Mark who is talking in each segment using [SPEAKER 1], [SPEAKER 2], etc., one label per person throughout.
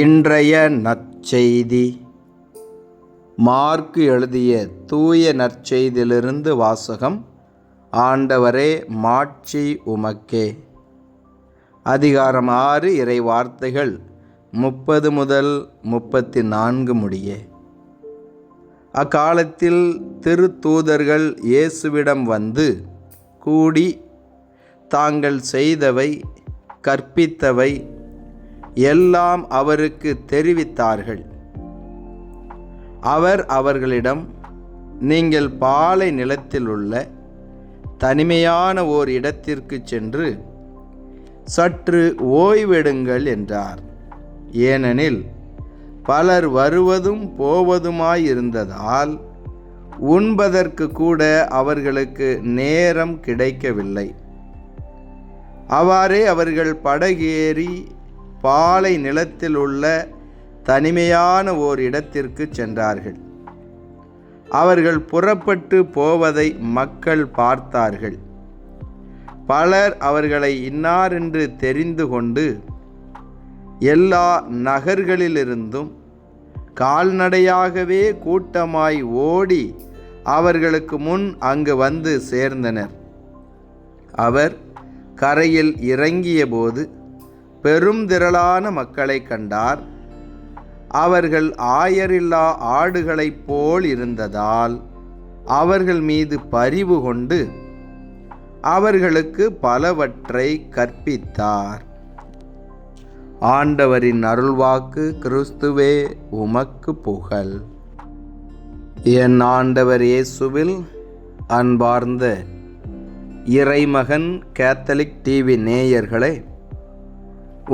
[SPEAKER 1] இன்றைய நற்செய்தி. மார்க்கு எழுதிய தூய நற்செய்தியிலிருந்து வாசகம் ஆண்டவரே மாட்சி உமக்கே. அதிகாரம் ஆறு இறை வார்த்தைகள் முப்பது முதல் முப்பத்தி நான்கு முடிய. அக்காலத்தில் திருத்தூதர்கள் இயேசுவிடம் வந்து கூடி தாங்கள் செய்தவை கற்பித்தவை எல்லாம் அவருக்கு தெரிவித்தார்கள். அவர் அவர்களிடம் நீங்கள் பாலை நிலத்தில் உள்ள தனிமையான ஓர் இடத்திற்கு சென்று சற்று ஓய்வெடுங்கள் என்றார். ஏனெனில் பலர் வருவதும் போவதுமாயிருந்ததால் உண்பதற்கு கூட அவர்களுக்கு நேரம் கிடைக்கவில்லை. அவ்வாறே அவர்கள் படகேறி பாலை நிலத்தில் உள்ள தனிமையான ஓர் இடத்திற்கு சென்றார்கள். அவர்கள் புறப்பட்டு போவதை மக்கள் பார்த்தார்கள். பலர் அவர்களை இன்னார் என்று தெரிந்து கொண்டு எல்லா நகர்களிலிருந்தும் கால்நடையாகவே கூட்டமாய் ஓடி அவர்களுக்கு முன் அங்கு வந்து சேர்ந்தனர். அவர் கரையில் இறங்கியபோது பெரும் திரளான மக்களை கண்டார். அவர்கள் ஆயரில்லா ஆடுகளைப் போல் இருந்ததால் அவர்கள் மீது பரிவு கொண்டு அவர்களுக்கு பலவற்றை கற்பித்தார். ஆண்டவரின் அருள்வாக்கு கிறிஸ்துவே உமக்கு புகழ். என் ஆண்டவர் இயேசுவில் அன்பார்ந்த இறைமகன் கேத்தலிக் டிவி நேயர்களே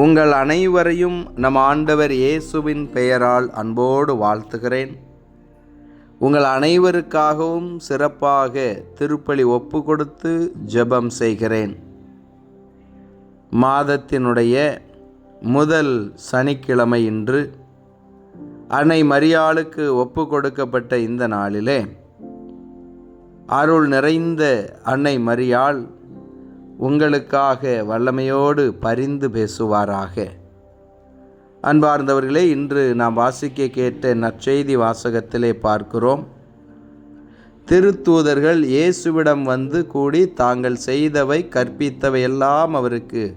[SPEAKER 1] உங்கள் அனைவரையும் நம் ஆண்டவர் இயேசுவின் பெயரால் அன்போடு வாழ்த்துகிறேன். உங்கள் அனைவருக்காகவும் சிறப்பாக திருப்பலி ஒப்பு கொடுத்து ஜெபம் செய்கிறேன். மாதத்தினுடைய முதல் சனிக்கிழமை இன்று அன்னை மரியாளுக்கு ஒப்பு கொடுக்கப்பட்ட இந்த நாளிலே அருள் நிறைந்த அன்னை மரியாள் உங்களுக்காக வல்லமையோடு பரிந்து பேசுவாராக. அன்பார்ந்தவர்களே இன்று நாம் வாசிக்க கேட்ட நற்செய்தி வாசகத்திலே பார்க்கிறோம். திருத்தூதர்கள் இயேசுவிடம் வந்து கூடி தாங்கள் செய்தவை கற்பித்தவை எல்லாம் அவருக்கு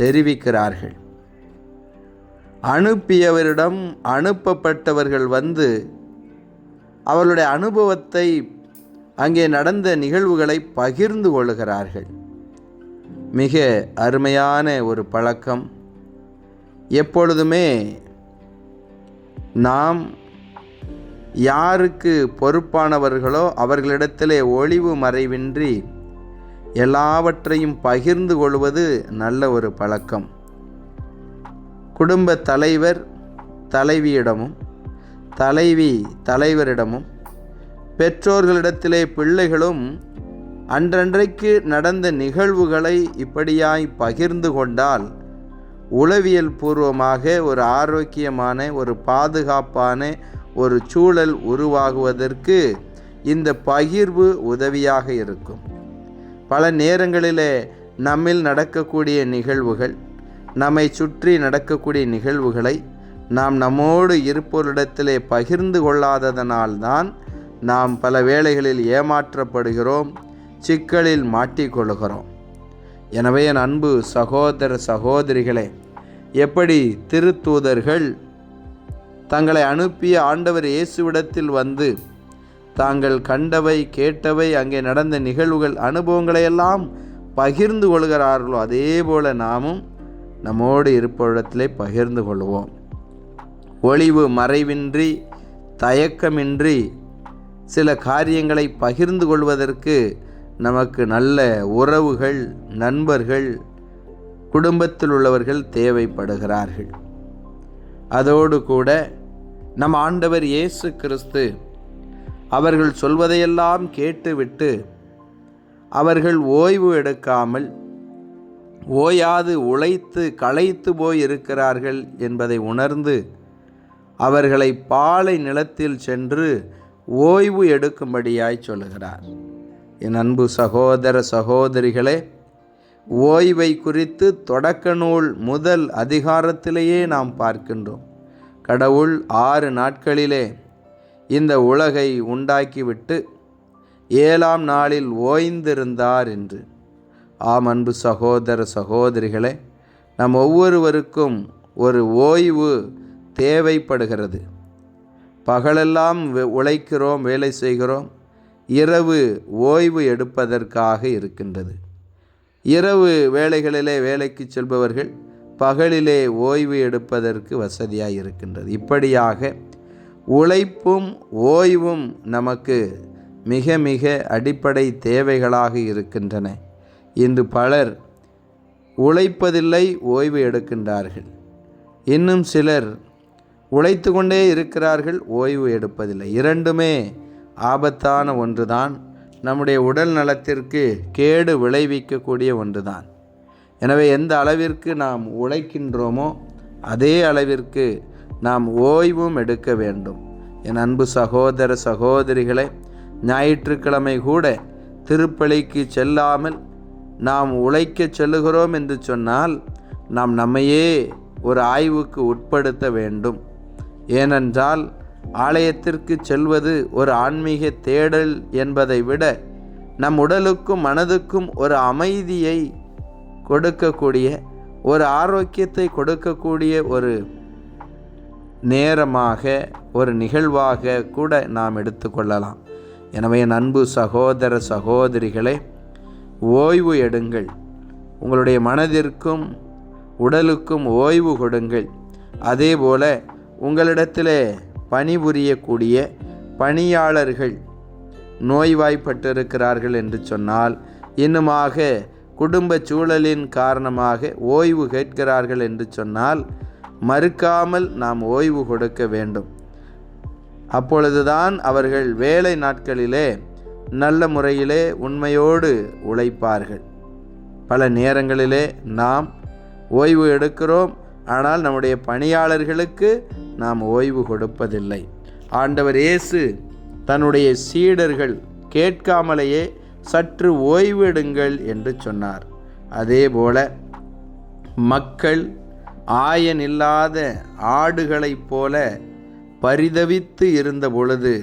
[SPEAKER 1] தெரிவிக்கிறார்கள். அனுப்பியவரிடம் அனுப்பப்பட்டவர்கள் வந்து அவர்களுடைய அனுபவத்தை அங்கே நடந்த நிகழ்வுகளை பகிர்ந்து கொள்கிறார்கள். மிக அருமையான ஒரு பழக்கம். எப்பொழுதுமே நாம் யாருக்கு பொறுப்பானவர்களோ அவர்களிடத்திலே ஒளிவு மறைவின்றி எல்லாவற்றையும் பகிர்ந்து கொள்வது நல்ல ஒரு பழக்கம். குடும்ப தலைவர் தலைவியிடமும் தலைவி தலைவரிடமும் பெற்றோர்களிடத்திலே பிள்ளைகளும் அன்றன்றைக்கு நடந்த நிகழ்வுகளை இப்படியாய் பகிர்ந்து கொண்டால் உளவியல் பூர்வமாக ஒரு ஆரோக்கியமான ஒரு பாதுகாப்பான ஒரு சூழல் உருவாகுவதற்கு இந்த பகிர்வு உதவியாக இருக்கும். பல நேரங்களிலே நம்மில் நடக்கக்கூடிய நிகழ்வுகள் நம்மை சுற்றி நடக்கக்கூடிய நிகழ்வுகளை நாம் நம்மோடு இருப்போரிடத்திலே பகிர்ந்து கொள்ளாததனால்தான் நாம் பல வேளைகளில் ஏமாற்றப்படுகிறோம் சிக்கலில் மாட்டிக்கொள்கிறோம் எனவே என் அன்பு சகோதர சகோதரிகளே எப்படி திருத்தூதர்கள் தங்களை அனுப்பிய ஆண்டவர் இயேசுவிடத்தில் வந்து தாங்கள் கண்டவை கேட்டவை அங்கே நடந்த நிகழ்வுகள் அனுபவங்களையெல்லாம் பகிர்ந்து கொள்கிறார்களோ அதே போல் நாமும் நம்மோடு இருப்பவிடத்திலே பகிர்ந்து கொள்வோம். ஒளிவு மறைவின்றி தயக்கமின்றி சில காரியங்களை பகிர்ந்து கொள்வதற்கு நமக்கு நல்ல உறவுகள் நண்பர்கள் குடும்பத்தில் உள்ளவர்கள் தேவைப்படுகிறார்கள். அதோடு கூட நம் ஆண்டவர் இயேசு கிறிஸ்து அவர்கள் சொல்வதையெல்லாம் கேட்டுவிட்டு அவர்கள் ஓய்வு எடுக்காமல் ஓயாது உழைத்து களைத்து போய் இருக்கிறார்கள் என்பதை உணர்ந்து அவர்களை பாலை நிலத்தில் சென்று ஓய்வு எடுக்கும்படியாய் சொல்லுகிறார். என் அன்பு சகோதர சகோதரிகளே ஓய்வை குறித்து தொடக்க நூல் முதல் அதிகாரத்திலேயே நாம் பார்க்கின்றோம். கடவுள் ஆறு நாட்களிலே இந்த உலகை உண்டாக்கிவிட்டு ஏழாம் நாளில் ஓய்ந்திருந்தார் என்று. ஆம் அன்பு சகோதர சகோதரிகளே நம் ஒவ்வொருவருக்கும் ஒரு ஓய்வு தேவைப்படுகிறது. பகலெல்லாம் உழைக்கிறோம் வேலை செய்கிறோம். இரவு ஓய்வு எடுப்பதற்காக இருக்கின்றது. இரவு வேலைகளிலே வேலைக்கு செல்பவர்கள் பகலிலே ஓய்வு எடுப்பதற்கு வசதியாக இருக்கின்றது. இப்படியாக உழைப்பும் ஓய்வும் நமக்கு மிக மிக அடிப்படை தேவைகளாக இருக்கின்றன இன்று பலர் உழைப்பதில்லை ஓய்வு எடுக்கின்றார்கள். இன்னும் சிலர் உழைத்து கொண்டே இருக்கிறார்கள் ஓய்வு எடுப்பதில்லை. இரண்டுமே ஆபத்தான ஒன்றுதான். நம்முடைய உடல் நலத்திற்கு கேடு விளைவிக்கக்கூடிய ஒன்றுதான். எனவே எந்த அளவிற்கு நாம் உழைக்கின்றோமோ அதே அளவிற்கு நாம் ஓய்வும் எடுக்க வேண்டும். என் அன்பு சகோதர சகோதரிகளை ஞாயிற்றுக்கிழமை கூட திருப்பலிக்கு செல்லாமல் நாம் உழைக்கச் செல்லுகிறோம் என்று சொன்னால் நாம் நம்மையே ஒரு ஆய்வுக்கு உட்படுத்த வேண்டும். ஏனென்றால் ஆலயத்திற்கு செல்வது ஒரு ஆன்மீக தேடல் என்பதை விட நம் உடலுக்கும் மனதுக்கும் ஒரு அமைதியை கொடுக்கக்கூடிய ஒரு ஆரோக்கியத்தை கொடுக்கக்கூடிய ஒரு நேரமாக ஒரு நிகழ்வாக கூட நாம் எடுத்துக்கொள்ளலாம் எனவே என் அன்பு சகோதர சகோதரிகளே ஓய்வு எடுங்கள். உங்களுடைய மனதிற்கும் உடலுக்கும் ஓய்வு கொடுங்கள். அதேபோல உங்களிடத்திலே பணிபுரியக்கூடிய பணியாளர்கள் நோய்வாய்ப்பட்டிருக்கிறார்கள் என்று சொன்னால் இன்னுமாக குடும்ப சூழலின் காரணமாக ஓய்வு கேட்கிறார்கள் என்று சொன்னால் மறுக்காமல் நாம் ஓய்வு கொடுக்க வேண்டும். அப்பொழுதுதான் அவர்கள் வேலை நாட்களிலே நல்ல முறையிலே உண்மையோடு உழைப்பார்கள். பல நேரங்களிலே நாம் ஓய்வு எடுக்கிறோம் ஆனால் நம்முடைய பணியாளர்களுக்கு நாம் ஓய்வு கொடுப்பதில்லை. ஆண்டவர் இயேசு தன்னுடைய சீடர்கள் கேட்காமலேயே சற்று ஓய்வெடுங்கள் என்று சொன்னார். அதேபோல மக்கள் ஆயனில்லாத ஆடுகளைப் போல பரிதவித்து இருந்த பொழுது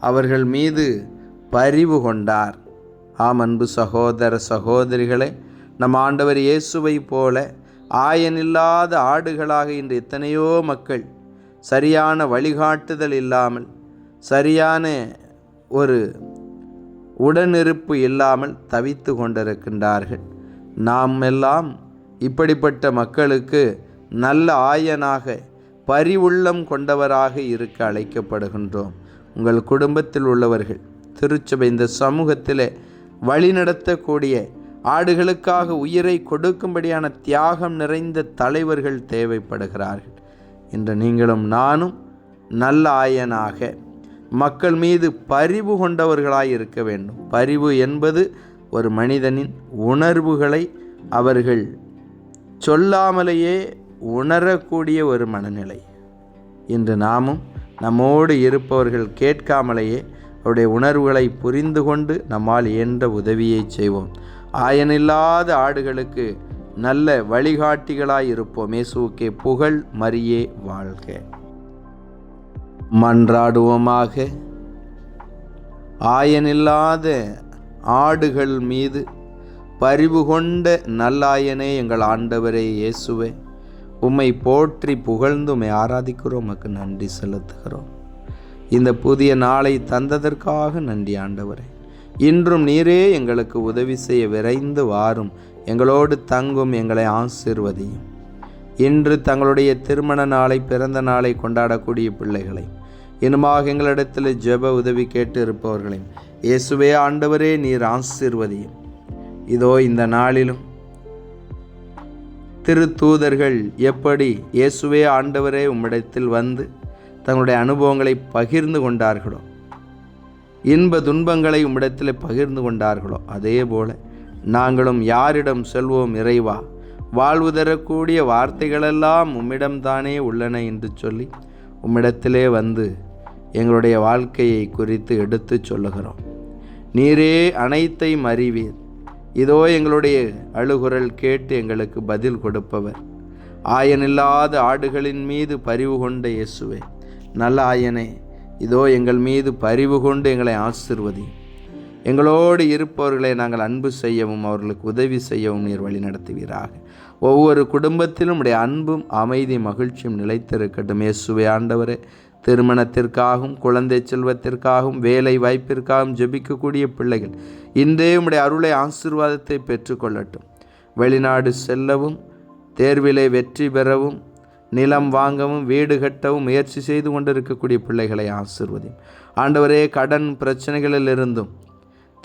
[SPEAKER 1] அவர்கள் மீது பரிவு கொண்டார். ஆம் அன்பு சகோதர சகோதரிகளே நம் ஆண்டவர் இயேசுவைப் போல ஆயனில்லாத ஆடுகளாக இன்று எத்தனையோ மக்கள் சரியான வழிகாட்டுதல் இல்லாமல் சரியான ஒரு உடனிருப்பு இல்லாமல் தவித்து கொண்டிருக்கின்றார்கள். நாம் எல்லாம் இப்படிப்பட்ட மக்களுக்கு நல்ல ஆயனாக பரிவுள்ளம் கொண்டவராக இருக்க அழைக்கப்படுகின்றோம். உங்கள் குடும்பத்தில் உள்ளவர்கள் திருச்சபை இந்த சமூகத்திலே வழிநடத்தக்கூடிய ஆடுகளுக்காக உயிரை கொடுக்கும்படியான தியாகம் நிறைந்த தலைவர்கள் தேவைப்படுகிறார்கள். இன்று நீங்களும் நானும் நல்ல ஆயனாக மக்கள் மீது பரிவு கொண்டவர்களாய் இருக்க வேண்டும். பரிவு என்பது ஒரு மனிதனின் உணர்வுகளை அவர்கள் சொல்லாமலேயே உணரக்கூடிய ஒரு மனநிலை. இன்று நாமும் நம்மோடு இருப்பவர்கள் கேட்காமலேயே அவருடைய உணர்வுகளை புரிந்து கொண்டு நம்மால் இயன்ற உதவியை செய்வோம். ஆயனில்லாத ஆடுகளுக்கு நல்ல வழிகாட்டிகளாய் இருப்போம் இயேசுவுக்கே புகழ் மரியே வாழ்க. மன்றாடுவோமாக. ஆயனில்லாத ஆடுகள் மீது பரிவு கொண்ட நல்லாயனே எங்கள் ஆண்டவரே இயேசுவே. உம்மை போற்றி புகழ்ந்து உம்மை ஆராதிக்கிறோம். உமக்கு நன்றி செலுத்துகிறோம். இந்த புதிய நாளை தந்ததற்காக நன்றி ஆண்டவரே. இன்றும் நீரே எங்களுக்கு உதவி செய்ய விரைந்து வாரும். எங்களோடு தங்கும் எங்களை ஆசிர்வதியும் இன்று தங்களுடைய திருமண நாளை பிறந்த நாளை கொண்டாடக்கூடிய பிள்ளைகளை இனிமாக எங்களிடத்தில் ஜெப உதவி கேட்டு இருப்பவர்களையும் இயேசுவே ஆண்டவரே நீர் ஆசிர்வதியும் இதோ இந்த நாளிலும் திருத்தூதர்கள் எப்படி இயேசுவே ஆண்டவரே உம்மிடத்தில் வந்து தங்களுடைய அனுபவங்களை பகிர்ந்து கொண்டார்களோ இன்ப துன்பங்களை உம்மிடத்தில் பகிர்ந்து கொண்டார்களோ அதே போல நாங்களும் யாரிடம் செல்வோம் இறைவா? வாழ்வு தரக்கூடிய வார்த்தைகளெல்லாம் உம்மிடம்தானே உள்ளன என்று சொல்லி உம்மிடத்திலே வந்து எங்களுடைய வாழ்க்கையை குறித்து எடுத்துச் சொல்லுகிறோம். நீரே அனைத்தையும் அறிவீர் இதோ எங்களுடைய அழுகுரல் கேட்டு எங்களுக்கு பதில் கொடுப்பவர். ஆயனில்லாத ஆடுகளின் மீது பரிவு கொண்ட இயேசுவே. நல்ல ஆயனே இதோ எங்கள் மீது பரிவு கொண்டு எங்களை ஆசிர்வதி. எங்களோடு இருப்பவர்களை நாங்கள் அன்பு செய்யவும் அவர்களுக்கு உதவி செய்யவும் நீர் வழி நடத்துவீராக. ஒவ்வொரு குடும்பத்திலும் உடைய அன்பும் அமைதி மகிழ்ச்சியும் நிலைத்திருக்கட்டும். இயேசுவை ஆண்டவரே திருமணத்திற்காகவும் குழந்தை செல்வத்திற்காகவும் வேலை வாய்ப்பிற்காகவும் ஜெபிக்கக்கூடிய பிள்ளைகள் இன்றே உடைய அருளை ஆசிர்வாதத்தை பெற்றுக்கொள்ளட்டும். வெளிநாடு செல்லவும் தேர்விலே வெற்றி பெறவும் நிலம் வாங்கவும் வீடு கட்டவும் முயற்சி செய்து கொண்டிருக்கக்கூடிய பிள்ளைகளை ஆசிர்வதியும். ஆண்டவரே கடன் பிரச்சனைகளில் இருந்தும்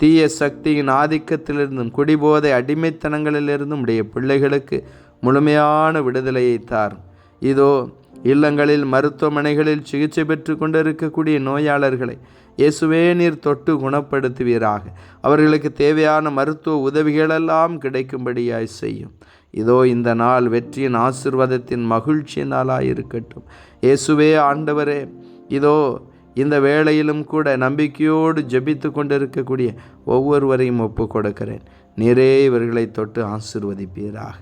[SPEAKER 1] தீய சக்தியின் ஆதிக்கத்திலிருந்தும் குடிபோதை அடிமைத்தனங்களிலிருந்தும் உடைய பிள்ளைகளுக்கு முழுமையான விடுதலையை தார் இதோ இல்லங்களில் மருத்துவமனைகளில் சிகிச்சை பெற்று கொண்டிருக்கக்கூடிய நோயாளர்களை இயேசுவே நீர் தொட்டு குணப்படுத்துவீராக. அவர்களுக்கு தேவையான மருத்துவ உதவிகளெல்லாம் கிடைக்கும்படியாய் செய்யும். இதோ இந்த நாள் வெற்றியின் ஆசிர்வாதத்தின் மகிழ்ச்சி நாளாக இருக்கட்டும் இயேசுவே ஆண்டவரே இதோ இந்த வேளையிலும் கூட நம்பிக்கையோடு ஜெபித்து கொண்டிருக்கக்கூடிய ஒவ்வொருவரையும் ஒப்பு கொடுக்கிறேன். நிறைய இவர்களை தொட்டு ஆசிர்வதிப்பீராக.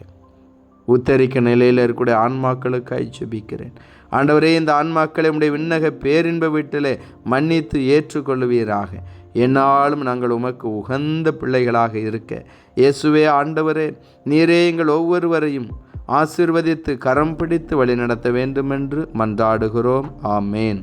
[SPEAKER 1] உத்தரிக்க நிலையில் இருக்கக்கூடிய ஆன்மாக்களுக்காய் ஜெபிக்கிறேன். ஆண்டவரே இந்த ஆன்மாக்களை உடைய விண்ணக பேரின்ப வீட்டிலே மன்னித்து ஏற்றுக்கொள்வீராக. என்னாலும் நாங்கள் உமக்கு உகந்த பிள்ளைகளாக இருக்க. இயேசுவே ஆண்டவரே நீரே எங்கள் ஒவ்வொருவரையும் ஆசிர்வதித்து கரம் பிடித்து வழிநடத்த வேண்டுமென்று மன்றாடுகிறோம். ஆமேன்.